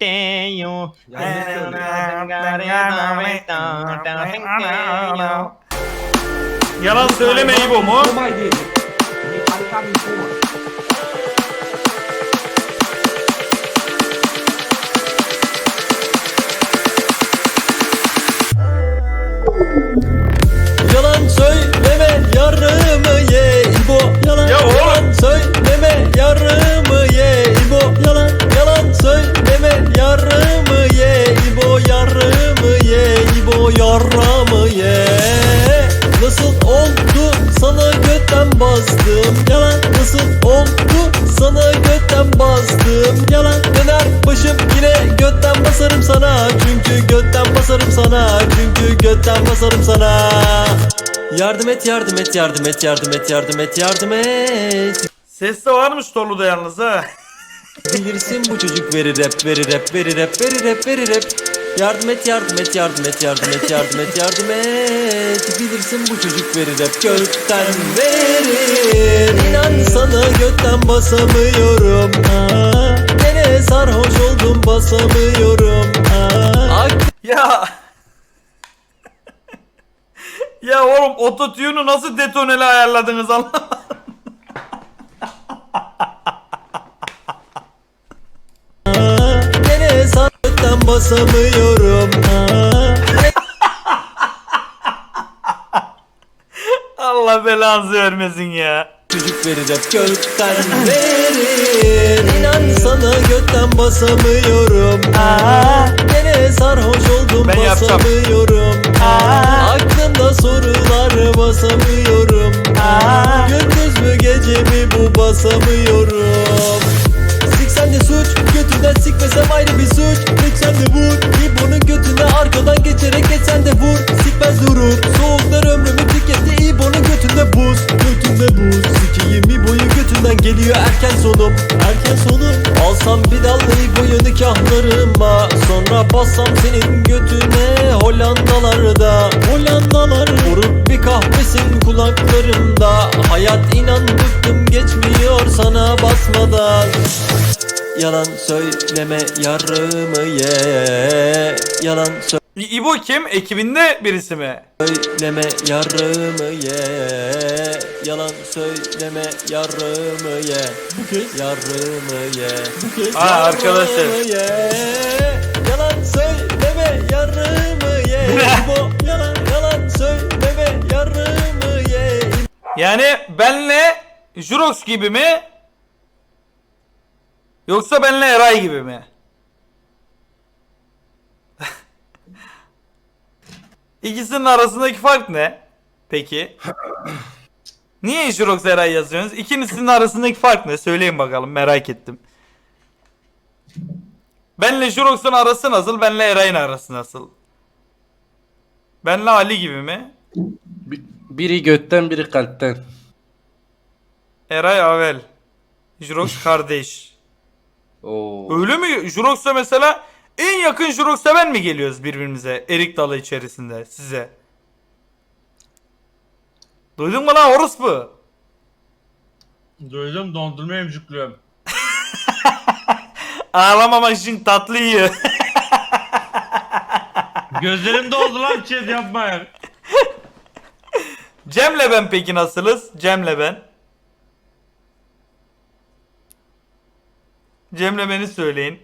Teyo. Yalan söyleme İbo mu? Ye. Nasıl oldu? Sana götten bastım. Yalan. Nasıl oldu? Sana götten bastım. Yalan. Döner başım yine götten basarım sana. Çünkü götten basarım sana. Çünkü götten basarım sana. Yardım et yardım et yardım et yardım et yardım et yardım et. Ses de varmış Tolu'da yalnız ha. Bilirsin bu çocuk veri rap veri rap veri rap veri rap veri rap Yardım et yardım et yardım et yardım et yardım et yardım et. Bilirsin bu çocuk veri rap gökten verir. İnan sana gökten basamıyorum. Aa, Gene sarhoş oldum basamıyorum. Aa, Ya. ya oğlum ototune'u nasıl detoneli ayarladınız anlamadım. Basamıyorum. Allah belanızı vermesin ya. Çocuk hep gökten verir. İnan sana gökten basamıyorum. Aa, Gene bassam senin götüne Hollandalarda Hollandalar Vurup bir kahvesin kulaklarımda Hayat inan bıktım geçmiyor sana basmadan Yalan söyleme yarımı ye Yalan İ- İbo kim? Ekibinde birisi mi? söyleme yarımı ye Yalan söyleme yarımı ye Yarımı ye Aa, arkadaşlar. Yarımı ye. Söyleme yarımı ye İbo, Yalan yalan söyleme yarımı ye Yani benle Jurox gibi mi? Yoksa benle Eray gibi mi? İkisinin arasındaki fark ne? Peki. Niye Jurox Eray yazıyorsunuz? İkinizin arasındaki fark ne? Söyleyin bakalım merak ettim. Benle Jurox'un arası nasıl? Benle Eray'ın arası nasıl? Benle Ali gibi mi? Bi- Biri götten biri kalpten. Eray Avel. Jurox kardeş. Oo. Öyle mi? Jurox'la mesela en yakın Jurox'la ben mi geliyoruz birbirimize? Erik dalı içerisinde size. Duydun mu lan orospu? Duydum dondurma emcikliyorum. Ağlamamak için tatlı yiyor. Gözlerim doldu lan chat yapmayın. Cem'le ben peki nasılız? Cem'le ben. Cem'le beni söyleyin.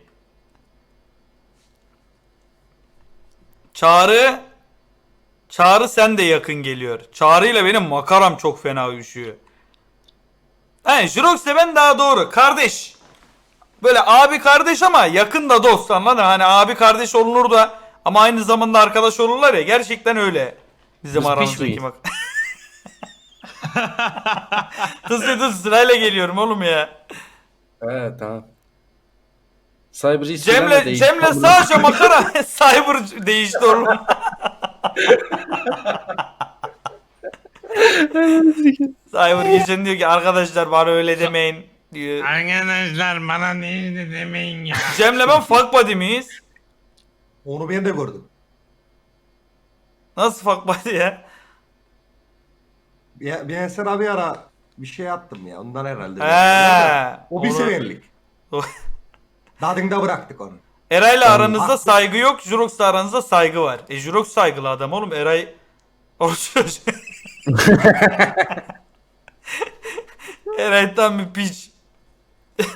Çağrı Çağrı sen de yakın geliyor. Çağrı ile benim makaram çok fena uyuşuyor. He Jirox'le ben daha doğru. Kardeş. Böyle abi kardeş ama yakın da dost anladın? Hani abi kardeş olunur da ama aynı zamanda arkadaş olurlar ya. Gerçekten öyle. Bizim Biz aramızdaki mak. Tıs tıs sırayla geliyorum oğlum ya. He tamam. Cyber Cem'le. Cem'le sadece makara cyber değişti oğlum. cyber geçen diyor ki arkadaşlar bana öyle demeyin diyor. Arkadaşlar bana ne de demeyin ya. Cem'le ben fuck buddy miyiz? Onu ben de gördüm. Nasıl fuck buddy ya? Ya, ben sana bir ara bir şey attım ya ondan herhalde. He. O bir Onu- severlik. Tadında bıraktık onu. Eray'la aranızda saygı yok. Jurox'la aranızda saygı var. E Jurox saygılı adam oğlum. Eray Eray tam bir piç.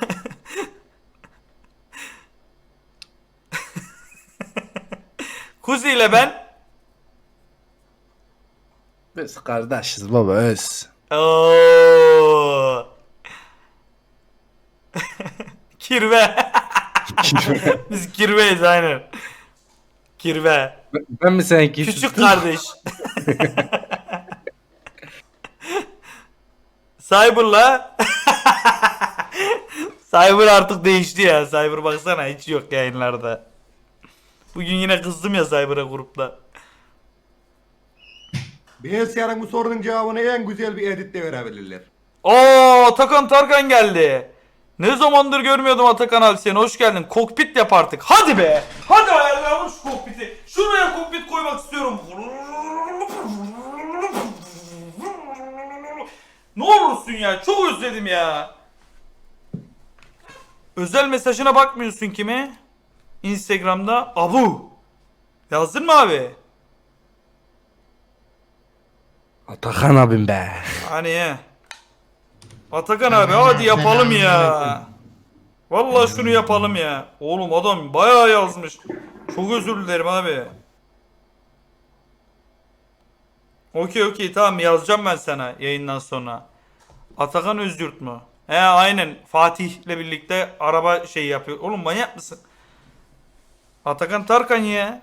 Kuzi ile ben Biz kardeşiz baba öz. Oo. Kirve. Biz kirveyiz aynen. Kirve. Ben mi seninki? Küçük kardeş. Cyber'la Cyber artık değişti ya. Cyber baksana hiç yok yayınlarda. Bugün yine kızdım ya Cyber'a grupta. Senin bu sorunun cevabını en güzel bir editte verebilirler. Oo Atakan Tarkan geldi. Ne zamandır görmüyordum Atakan abi seni. Hoş geldin. Kokpit yap artık. Hadi be. Hadi ayarlayalım şu kokpiti. Şuraya kokpit koymak istiyorum. Ne olursun ya. Çok özledim ya. Özel mesajına bakmıyorsun kime? Instagram'da Abu. Yazdın mı abi? Atakan abim be. Hani ya. Atakan abi hadi yapalım ya. Vallahi şunu yapalım ya. Oğlum adam bayağı yazmış. Çok özür dilerim abi. Okey okey tamam yazacağım ben sana yayından sonra. Atakan Özyurt mu? He aynen Fatih'le birlikte araba şey yapıyor. Oğlum manyak mısın? Atakan Tarkan ya.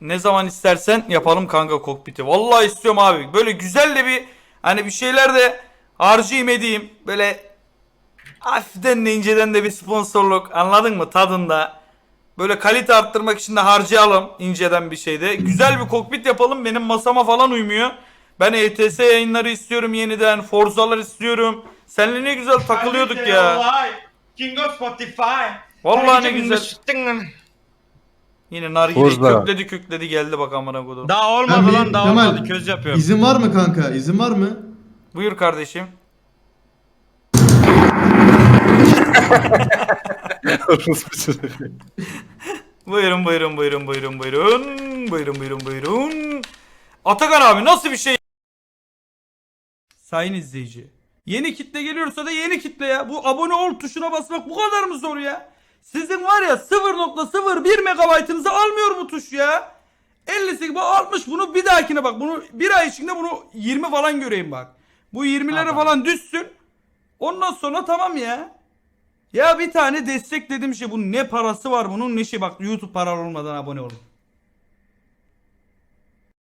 Ne zaman istersen yapalım kanka kokpiti. Vallahi istiyorum abi. Böyle güzel de bir hani bir şeyler de harcayayım edeyim. Böyle hafiften de inceden de bir sponsorluk anladın mı tadında. Böyle kalite arttırmak için de harcayalım inceden bir şeyde. Güzel bir kokpit yapalım. Benim masama falan uymuyor. Ben ETS yayınları istiyorum yeniden. Forza'lar istiyorum. Seninle ne güzel takılıyorduk ya. King of Spotify. Vallahi ne güzel. Yine nargile Forza. kökledi kökledi geldi bak amına kodum. Daha olmadı Abi, lan daha Kemal, olmadı köz yapıyorum. İzin var mı kanka? İzin var mı? Buyur kardeşim. Buyurun buyurun buyurun buyurun buyurun. Buyurun buyurun buyurun. Atakan abi nasıl bir şey? Sayın izleyici. Yeni kitle geliyorsa da yeni kitle ya. Bu abone ol tuşuna basmak bu kadar mı zor ya? Sizin var ya 0.01 megabaytınızı almıyor bu tuş ya. 58 bu almış bunu bir dahakine bak. Bunu bir ay içinde bunu 20 falan göreyim bak. Bu 20'lere falan düşsün. Ondan sonra tamam ya. Ya bir tane destek dediğim şey bunun ne parası var bunun ne şey bak YouTube paralı olmadan abone olun.